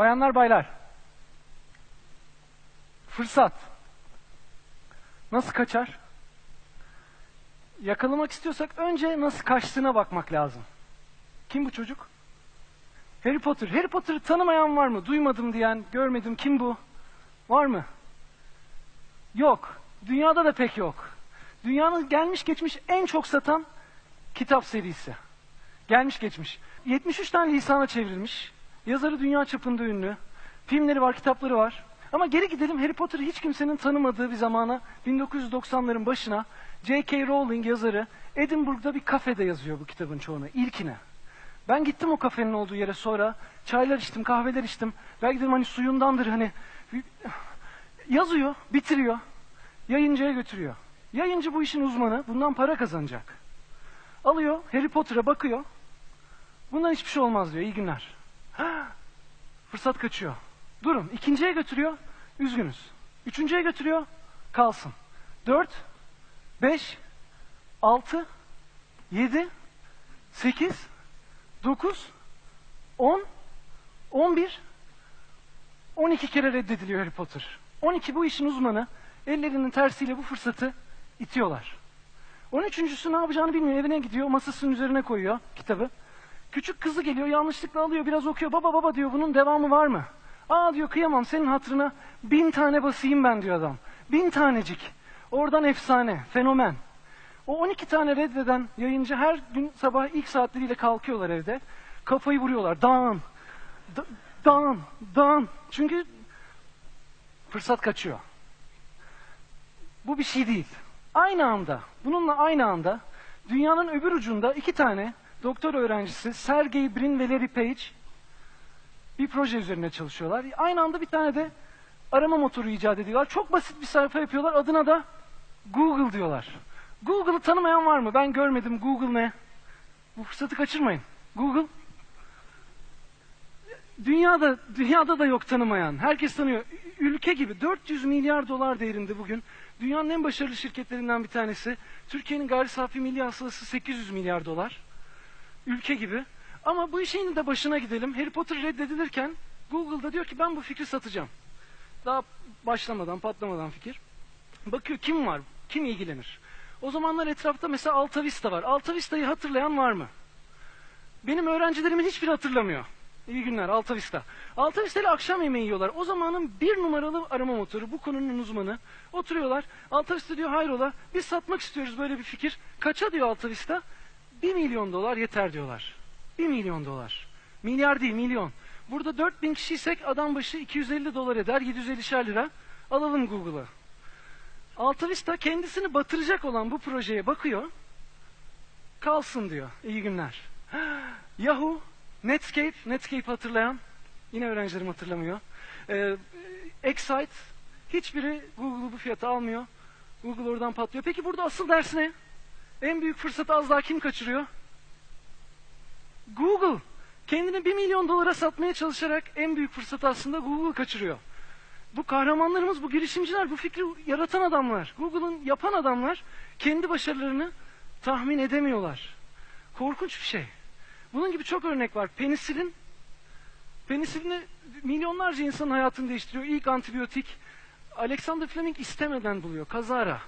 Bayanlar baylar. Fırsat. Nasıl kaçar? Yakalamak istiyorsak önce nasıl kaçtığına bakmak lazım. Kim bu çocuk? Harry Potter. Harry Potter'ı tanımayan var mı? Duymadım diyen, görmedim. Kim bu? Var mı? Yok. Dünyada da pek yok. Dünyanın gelmiş geçmiş en çok satan kitap serisi. Gelmiş geçmiş. 73 tane lisana çevrilmiş. Yazarı dünya çapında ünlü. Filmleri var, kitapları var. Ama geri gidelim Harry Potter'ı hiç kimsenin tanımadığı bir zamana 1990'ların başına J.K. Rowling yazarı Edinburgh'da bir kafede yazıyor bu kitabın çoğunu. İlkine. Ben gittim o kafenin olduğu yere sonra. Çaylar içtim, kahveler içtim. Belki dedim hani suyundandır hani. Yazıyor, bitiriyor. Yayıncıya götürüyor. Yayıncı bu işin uzmanı. Bundan para kazanacak. Alıyor, Harry Potter'a bakıyor. Bundan hiçbir şey olmaz diyor. İyi günler. Fırsat kaçıyor. Durun. İkinciye götürüyor. Üzgünüz. Üçüncüye götürüyor. Kalsın. Dört, beş, altı, yedi, sekiz, dokuz, on, on bir, on iki kere reddediliyor Harry Potter. On iki bu işin uzmanı. Ellerinin tersiyle bu fırsatı itiyorlar. On üçüncüsü ne yapacağını bilmiyor. Evine gidiyor. Masasının üzerine koyuyor kitabı. Küçük kızı geliyor yanlışlıkla alıyor biraz okuyor. Baba baba diyor bunun devamı var mı? Aa diyor kıyamam senin hatırına bin tane basayım ben diyor adam. Bin tanecik. Oradan efsane, fenomen. O 12 tane reddeden yayıncı her gün sabah ilk saatleriyle kalkıyorlar evde. Kafayı vuruyorlar. Dağın. Da- dağın. Dağın. Çünkü fırsat kaçıyor. Bu bir şey değil. Aynı anda, bununla aynı anda dünyanın öbür ucunda iki tane doktor öğrencisi Sergey Brin ve Larry Page bir proje üzerine çalışıyorlar. Aynı anda bir tane de arama motoru icat ediyorlar. Çok basit bir sayfa yapıyorlar. Adına da Google diyorlar. Google'ı tanımayan var mı? Ben görmedim. Google ne? Bu fırsatı kaçırmayın. Google Dünyada dünyada da yok tanımayan. Herkes tanıyor. Ülke gibi 400 milyar dolar değerinde bugün. Dünyanın en başarılı şirketlerinden bir tanesi. Türkiye'nin gayri safi milli hasılası 800 milyar dolar ülke gibi. Ama bu işin de başına gidelim. Harry Potter reddedilirken Google'da diyor ki ben bu fikri satacağım. Daha başlamadan, patlamadan fikir. Bakıyor kim var, kim ilgilenir. O zamanlar etrafta mesela Altavista var. Altavista'yı hatırlayan var mı? Benim öğrencilerimin hiçbiri hatırlamıyor. İyi günler Altavista. Altavista ile akşam yemeği yiyorlar. O zamanın bir numaralı arama motoru bu konunun uzmanı. Oturuyorlar. Altavista diyor hayrola biz satmak istiyoruz böyle bir fikir. Kaça diyor Altavista? 1 milyon dolar yeter diyorlar. 1 milyon dolar. Milyar değil milyon. Burada 4000 kişiysek adam başı 250 dolar eder 750'şer lira. Alalım Google'a. Altavista kendisini batıracak olan bu projeye bakıyor. Kalsın diyor. İyi günler. Yahoo, Netscape, Netscape hatırlayan, yine öğrencilerim hatırlamıyor. Ee, Excite, hiçbiri Google'u bu fiyata almıyor. Google oradan patlıyor. Peki burada asıl ders ne? En büyük fırsatı az daha kim kaçırıyor? Google. Kendini bir milyon dolara satmaya çalışarak en büyük fırsatı aslında Google kaçırıyor. Bu kahramanlarımız, bu girişimciler, bu fikri yaratan adamlar, Google'ın yapan adamlar kendi başarılarını tahmin edemiyorlar. Korkunç bir şey. Bunun gibi çok örnek var. Penisilin, penisilini milyonlarca insanın hayatını değiştiriyor. İlk antibiyotik Alexander Fleming istemeden buluyor, kazara.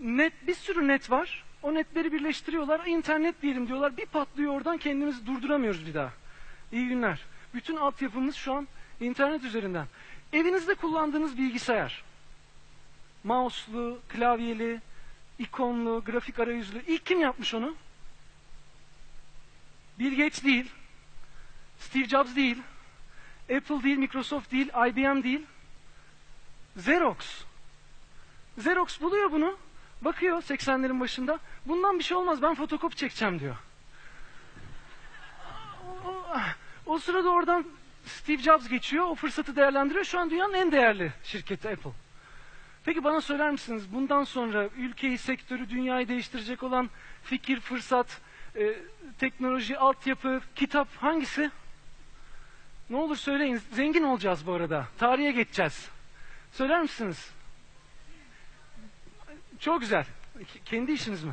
Net, bir sürü net var. O netleri birleştiriyorlar. İnternet diyelim diyorlar. Bir patlıyor oradan kendimizi durduramıyoruz bir daha. İyi günler. Bütün altyapımız şu an internet üzerinden. Evinizde kullandığınız bilgisayar. Mouse'lu, klavyeli, ikonlu, grafik arayüzlü. İlk kim yapmış onu? Bill Gates değil. Steve Jobs değil. Apple değil, Microsoft değil, IBM değil. Xerox. Xerox buluyor bunu. Bakıyor 80'lerin başında. Bundan bir şey olmaz ben fotokopi çekeceğim diyor. O, o, o sırada oradan Steve Jobs geçiyor. O fırsatı değerlendiriyor. Şu an dünyanın en değerli şirketi Apple. Peki bana söyler misiniz bundan sonra ülkeyi, sektörü, dünyayı değiştirecek olan fikir, fırsat, e, teknoloji, altyapı, kitap hangisi? Ne olur söyleyin. Zengin olacağız bu arada. Tarihe geçeceğiz. Söyler misiniz? Çok güzel. Kendi işiniz mi?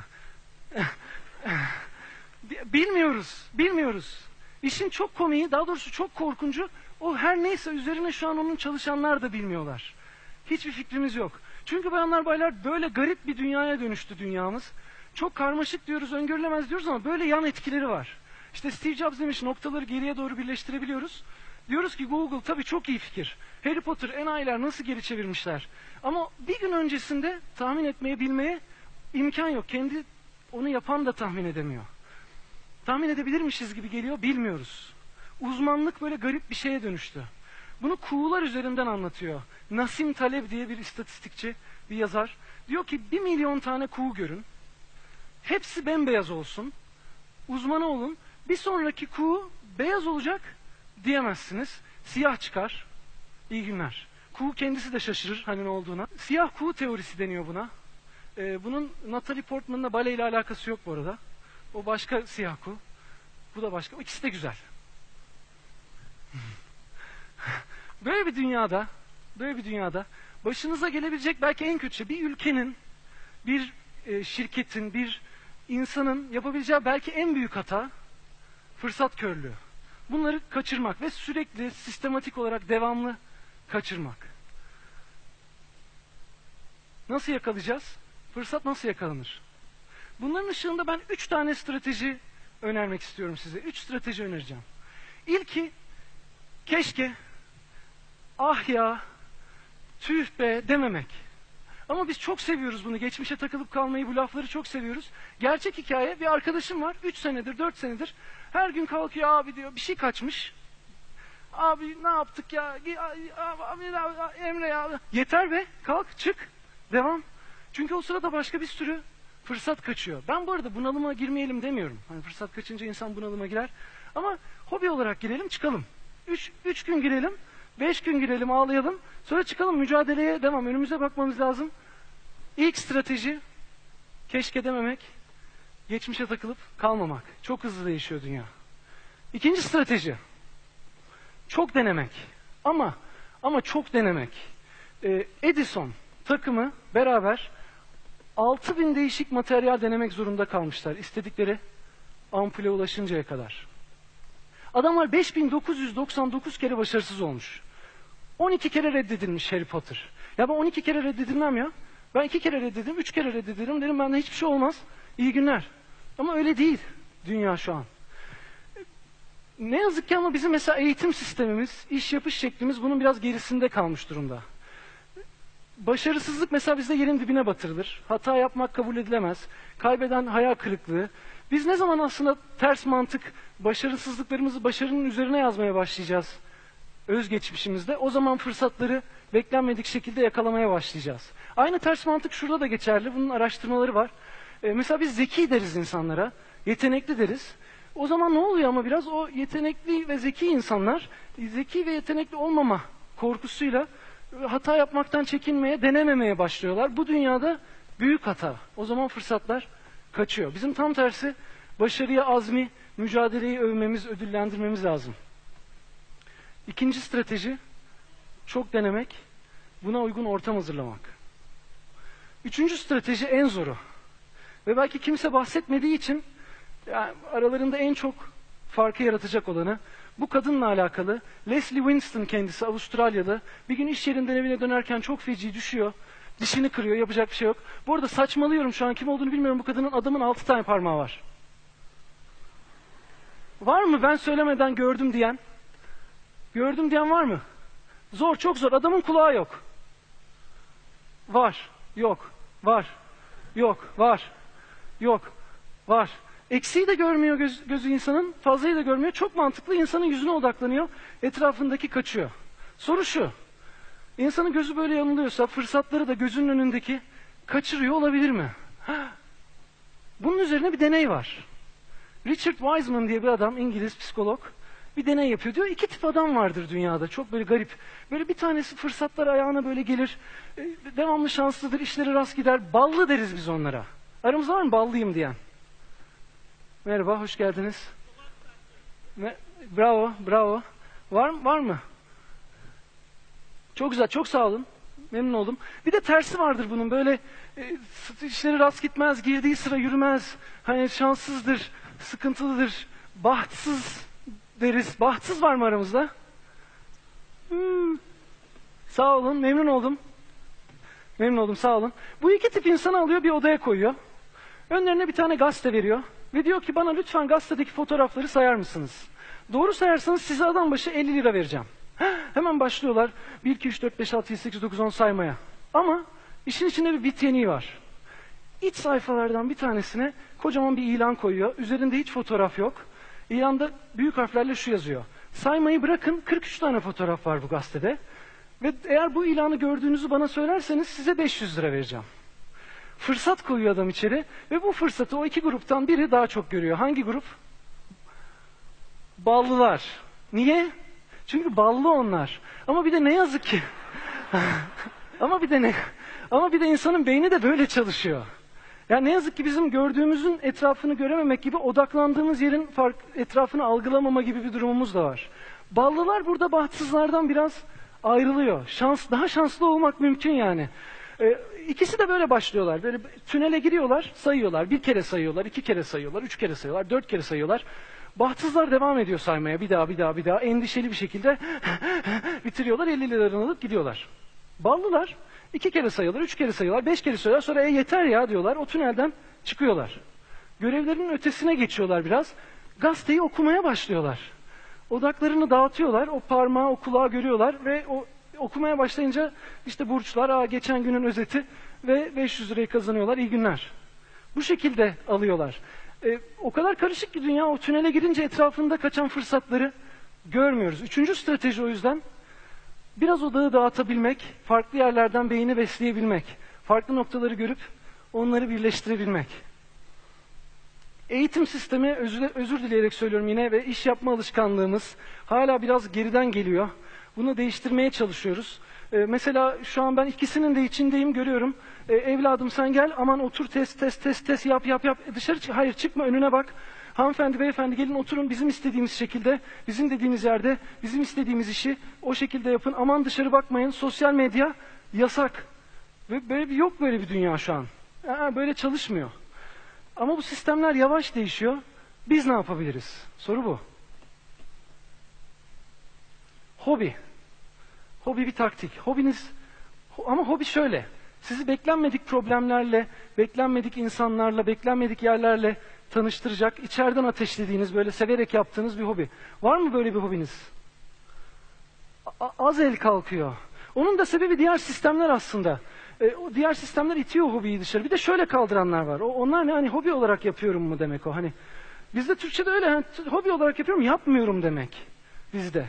Bilmiyoruz. Bilmiyoruz. İşin çok komiği, daha doğrusu çok korkuncu. O her neyse üzerine şu an onun çalışanlar da bilmiyorlar. Hiçbir fikrimiz yok. Çünkü bayanlar baylar böyle garip bir dünyaya dönüştü dünyamız. Çok karmaşık diyoruz, öngörülemez diyoruz ama böyle yan etkileri var. İşte Steve Jobs demiş noktaları geriye doğru birleştirebiliyoruz. Diyoruz ki Google tabii çok iyi fikir. Harry Potter, enayiler nasıl geri çevirmişler. Ama bir gün öncesinde tahmin etmeye, bilmeye imkan yok. Kendi onu yapan da tahmin edemiyor. Tahmin edebilirmişiz gibi geliyor, bilmiyoruz. Uzmanlık böyle garip bir şeye dönüştü. Bunu kuğular üzerinden anlatıyor. Nasim Taleb diye bir istatistikçi, bir yazar. Diyor ki bir milyon tane kuğu görün. Hepsi bembeyaz olsun. Uzmanı olun. Bir sonraki kuğu beyaz olacak diyemezsiniz. Siyah çıkar. İyi günler. Kuğu kendisi de şaşırır hani ne olduğuna. Siyah kuğu teorisi deniyor buna. Ee, bunun Natalie Portman'la bale ile alakası yok bu arada. O başka siyah kuğu. Bu da başka. İkisi de güzel. Böyle bir dünyada, böyle bir dünyada başınıza gelebilecek belki en kötü şey bir ülkenin, bir e, şirketin, bir insanın yapabileceği belki en büyük hata fırsat körlüğü. Bunları kaçırmak ve sürekli sistematik olarak devamlı kaçırmak. Nasıl yakalayacağız? Fırsat nasıl yakalanır? Bunların ışığında ben üç tane strateji önermek istiyorum size. Üç strateji önereceğim. İlki keşke ah ya tüh be dememek. Ama biz çok seviyoruz bunu. Geçmişe takılıp kalmayı, bu lafları çok seviyoruz. Gerçek hikaye bir arkadaşım var. Üç senedir, dört senedir. Her gün kalkıyor abi diyor bir şey kaçmış. Abi ne yaptık ya? Abi, Emre ya. Yeter be kalk çık. Devam. Çünkü o sırada başka bir sürü fırsat kaçıyor. Ben bu arada bunalıma girmeyelim demiyorum. Hani fırsat kaçınca insan bunalıma girer. Ama hobi olarak girelim çıkalım. Üç, üç gün girelim. Beş gün girelim ağlayalım. Sonra çıkalım mücadeleye devam. Önümüze bakmamız lazım. İlk strateji keşke dememek. Geçmişe takılıp kalmamak. Çok hızlı değişiyor dünya. İkinci strateji çok denemek. Ama ama çok denemek. Ee, Edison takımı beraber 6000 değişik materyal denemek zorunda kalmışlar. istedikleri ampule ulaşıncaya kadar. Adamlar 5999 kere başarısız olmuş. 12 kere reddedilmiş Harry Potter. Ya ben 12 kere reddedilmem ya. Ben 2 kere reddedildim, 3 kere reddedildim. Dedim benden hiçbir şey olmaz. İyi günler. Ama öyle değil dünya şu an. Ne yazık ki ama bizim mesela eğitim sistemimiz, iş yapış şeklimiz bunun biraz gerisinde kalmış durumda. Başarısızlık mesela bizde yerin dibine batırılır. Hata yapmak kabul edilemez. Kaybeden hayal kırıklığı. Biz ne zaman aslında ters mantık başarısızlıklarımızı başarının üzerine yazmaya başlayacağız özgeçmişimizde o zaman fırsatları beklenmedik şekilde yakalamaya başlayacağız. Aynı ters mantık şurada da geçerli. Bunun araştırmaları var. Ee, mesela biz zeki deriz insanlara, yetenekli deriz. O zaman ne oluyor ama biraz o yetenekli ve zeki insanlar zeki ve yetenekli olmama korkusuyla e, hata yapmaktan çekinmeye, denememeye başlıyorlar. Bu dünyada büyük hata. O zaman fırsatlar kaçıyor. Bizim tam tersi başarıya azmi, mücadeleyi övmemiz, ödüllendirmemiz lazım. İkinci strateji çok denemek, buna uygun ortam hazırlamak. Üçüncü strateji en zoru. Ve belki kimse bahsetmediği için yani aralarında en çok farkı yaratacak olanı bu kadınla alakalı. Leslie Winston kendisi Avustralyalı. Bir gün iş yerinden evine dönerken çok feci düşüyor. Dişini kırıyor, yapacak bir şey yok. Bu arada saçmalıyorum şu an kim olduğunu bilmiyorum. Bu kadının adamın altı tane parmağı var. Var mı ben söylemeden gördüm diyen? Gördüm diyen var mı? Zor, çok zor. Adamın kulağı yok. Var, yok, var, yok, var, yok, var. Eksiği de görmüyor göz, gözü insanın, fazlayı da görmüyor. Çok mantıklı insanın yüzüne odaklanıyor, etrafındaki kaçıyor. Soru şu, insanın gözü böyle yanılıyorsa fırsatları da gözünün önündeki kaçırıyor olabilir mi? Bunun üzerine bir deney var. Richard Wiseman diye bir adam, İngiliz psikolog, bir deney yapıyor. Diyor iki tip adam vardır dünyada. Çok böyle garip. Böyle bir tanesi fırsatlar ayağına böyle gelir. E, devamlı şanslıdır, işleri rast gider. Ballı deriz biz onlara. Aramızda var mı ballıyım diyen? Merhaba, hoş geldiniz. Bravo, bravo. Var mı? Var mı? Çok güzel, çok sağ olun. Memnun oldum. Bir de tersi vardır bunun. Böyle e, işleri rast gitmez, girdiği sıra yürümez. Hani şanssızdır, sıkıntılıdır, bahtsız deriz. Bahtsız var mı aramızda? Hmm. Sağ olun, memnun oldum. Memnun oldum, sağ olun. Bu iki tip insanı alıyor bir odaya koyuyor. Önlerine bir tane gazete veriyor. Ve diyor ki bana lütfen gazetedeki fotoğrafları sayar mısınız? Doğru sayarsanız size adam başı 50 lira vereceğim. Hemen başlıyorlar 1, 2, 3, 4, 5, 6, 7, 8, 9, 10 saymaya. Ama işin içinde bir bit var. İç sayfalardan bir tanesine kocaman bir ilan koyuyor. Üzerinde hiç fotoğraf yok. İlanda büyük harflerle şu yazıyor. Saymayı bırakın 43 tane fotoğraf var bu gazetede. Ve eğer bu ilanı gördüğünüzü bana söylerseniz size 500 lira vereceğim. Fırsat koyuyor adam içeri ve bu fırsatı o iki gruptan biri daha çok görüyor. Hangi grup? Ballılar. Niye? Çünkü ballı onlar. Ama bir de ne yazık ki. ama bir de ne? Ama bir de insanın beyni de böyle çalışıyor. Yani ne yazık ki bizim gördüğümüzün etrafını görememek gibi odaklandığımız yerin fark, etrafını algılamama gibi bir durumumuz da var. Ballılar burada bahtsızlardan biraz ayrılıyor. Şans, daha şanslı olmak mümkün yani. Ee, ikisi de böyle başlıyorlar. Böyle tünele giriyorlar, sayıyorlar. Bir kere sayıyorlar, iki kere sayıyorlar, üç kere sayıyorlar, dört kere sayıyorlar. Bahtsızlar devam ediyor saymaya. Bir daha, bir daha, bir daha. Endişeli bir şekilde bitiriyorlar. 50 liralarını alıp gidiyorlar. Ballılar iki kere sayıyorlar, üç kere sayıyorlar, beş kere sayıyorlar. Sonra e yeter ya diyorlar. O tünelden çıkıyorlar. Görevlerinin ötesine geçiyorlar biraz. Gazeteyi okumaya başlıyorlar. Odaklarını dağıtıyorlar. O parmağı, o kulağı görüyorlar ve o okumaya başlayınca işte burçlar, aa geçen günün özeti ve 500 lirayı kazanıyorlar. İyi günler. Bu şekilde alıyorlar. E, o kadar karışık ki dünya o tünele girince etrafında kaçan fırsatları görmüyoruz. Üçüncü strateji o yüzden biraz odağı dağıtabilmek, farklı yerlerden beyni besleyebilmek, farklı noktaları görüp onları birleştirebilmek. Eğitim sistemi özür, özür dileyerek söylüyorum yine ve iş yapma alışkanlığımız hala biraz geriden geliyor. Bunu değiştirmeye çalışıyoruz. Ee, mesela şu an ben ikisinin de içindeyim görüyorum. Ee, evladım sen gel aman otur test test test test yap yap yap. Dışarı çık hayır çıkma önüne bak. Hanımefendi beyefendi gelin oturun bizim istediğimiz şekilde, bizim dediğimiz yerde, bizim istediğimiz işi o şekilde yapın. Aman dışarı bakmayın. Sosyal medya yasak. Ve böyle bir yok böyle bir dünya şu an. Aa, böyle çalışmıyor. Ama bu sistemler yavaş değişiyor. Biz ne yapabiliriz? Soru bu. Hobi. Hobi bir taktik. Hobiniz ama hobi şöyle. Sizi beklenmedik problemlerle, beklenmedik insanlarla, beklenmedik yerlerle tanıştıracak, içeriden ateşlediğiniz, böyle severek yaptığınız bir hobi. Var mı böyle bir hobiniz? A- az el kalkıyor. Onun da sebebi diğer sistemler aslında. E, o diğer sistemler itiyor hobiyi dışarı. Bir de şöyle kaldıranlar var. O, onlar ne hani hobi olarak yapıyorum mu demek o. Hani bizde Türkçe'de öyle hani, hobi olarak yapıyorum yapmıyorum demek bizde.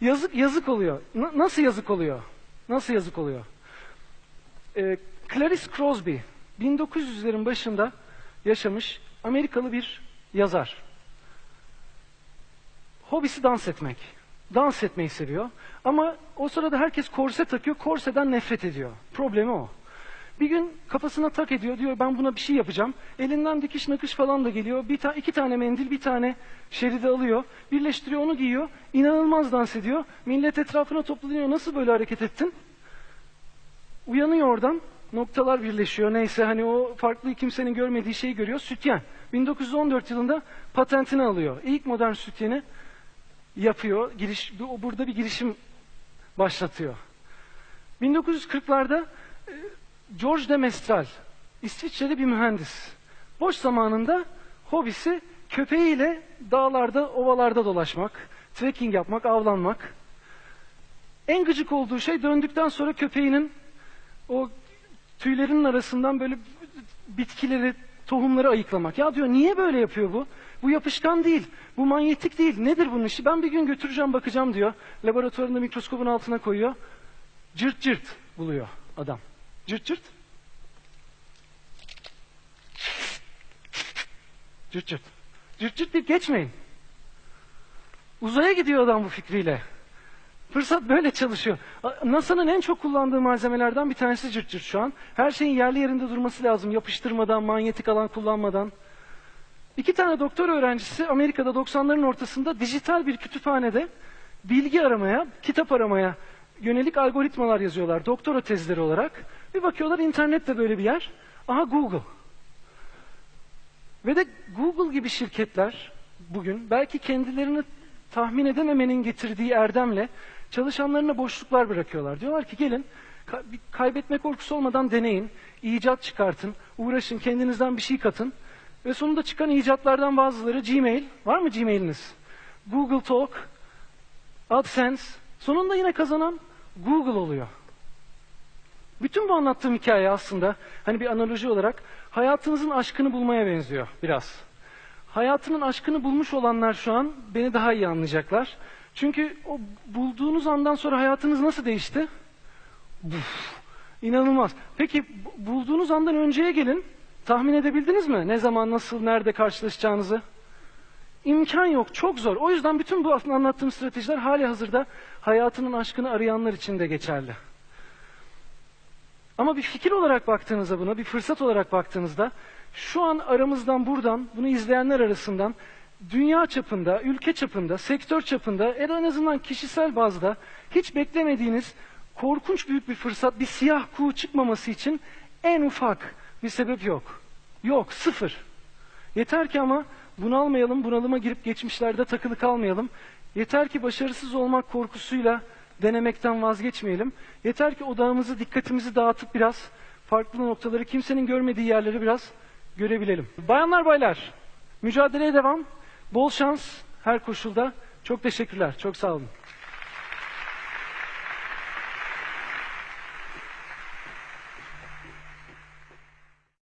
Yazık yazık oluyor. N- nasıl yazık oluyor? Nasıl yazık oluyor? Ee, Clarice Crosby 1900'lerin başında yaşamış Amerikalı bir yazar. Hobisi dans etmek. Dans etmeyi seviyor. Ama o sırada herkes korse takıyor. Korseden nefret ediyor. Problemi o. Bir gün kafasına tak ediyor. Diyor ben buna bir şey yapacağım. Elinden dikiş nakış falan da geliyor. Bir ta iki tane mendil, bir tane şeridi alıyor. Birleştiriyor, onu giyiyor. İnanılmaz dans ediyor. Millet etrafına toplanıyor. Nasıl böyle hareket ettin? Uyanıyor oradan. Noktalar birleşiyor. Neyse hani o farklı kimsenin görmediği şeyi görüyor. Sütyen. 1914 yılında patentini alıyor. İlk modern sütyeni yapıyor. Giriş, burada bir girişim başlatıyor. 1940'larda e, George de Mestral, İsviçreli bir mühendis. Boş zamanında hobisi köpeğiyle dağlarda, ovalarda dolaşmak, trekking yapmak, avlanmak. En gıcık olduğu şey döndükten sonra köpeğinin o tüylerinin arasından böyle bitkileri, tohumları ayıklamak. Ya diyor niye böyle yapıyor bu? Bu yapışkan değil, bu manyetik değil. Nedir bunun işi? Ben bir gün götüreceğim bakacağım diyor. Laboratuvarında mikroskopun altına koyuyor. Cırt cırt buluyor adam. Cırt cırt. Cırt cırt. Cırt cırt deyip geçmeyin. Uzaya gidiyor adam bu fikriyle. Fırsat böyle çalışıyor. NASA'nın en çok kullandığı malzemelerden bir tanesi cırt cırt şu an. Her şeyin yerli yerinde durması lazım. Yapıştırmadan, manyetik alan kullanmadan. İki tane doktor öğrencisi Amerika'da 90'ların ortasında dijital bir kütüphanede bilgi aramaya, kitap aramaya yönelik algoritmalar yazıyorlar doktora tezleri olarak. Bir bakıyorlar internette böyle bir yer. Aha Google. Ve de Google gibi şirketler bugün belki kendilerini tahmin edememenin getirdiği erdemle çalışanlarına boşluklar bırakıyorlar. Diyorlar ki gelin kaybetme korkusu olmadan deneyin, icat çıkartın, uğraşın, kendinizden bir şey katın. Ve sonunda çıkan icatlardan bazıları Gmail. Var mı Gmail'iniz? Google Talk, AdSense. Sonunda yine kazanan Google oluyor. Bütün bu anlattığım hikaye aslında hani bir analoji olarak hayatınızın aşkını bulmaya benziyor biraz. Hayatının aşkını bulmuş olanlar şu an beni daha iyi anlayacaklar. Çünkü o bulduğunuz andan sonra hayatınız nasıl değişti? Buf, inanılmaz. Peki bu- bulduğunuz andan önceye gelin. Tahmin edebildiniz mi? Ne zaman, nasıl, nerede karşılaşacağınızı? İmkan yok, çok zor. O yüzden bütün bu aslında anlattığım stratejiler hali hazırda hayatının aşkını arayanlar için de geçerli. Ama bir fikir olarak baktığınızda buna, bir fırsat olarak baktığınızda şu an aramızdan buradan, bunu izleyenler arasından dünya çapında, ülke çapında, sektör çapında en azından kişisel bazda hiç beklemediğiniz korkunç büyük bir fırsat, bir siyah kuğu çıkmaması için en ufak bir sebep yok. Yok, sıfır. Yeter ki ama bunalmayalım, bunalıma girip geçmişlerde takılı kalmayalım. Yeter ki başarısız olmak korkusuyla denemekten vazgeçmeyelim. Yeter ki odağımızı, dikkatimizi dağıtıp biraz farklı noktaları, kimsenin görmediği yerleri biraz görebilelim. Bayanlar baylar, mücadeleye devam. Bol şans her koşulda. Çok teşekkürler, çok sağ olun.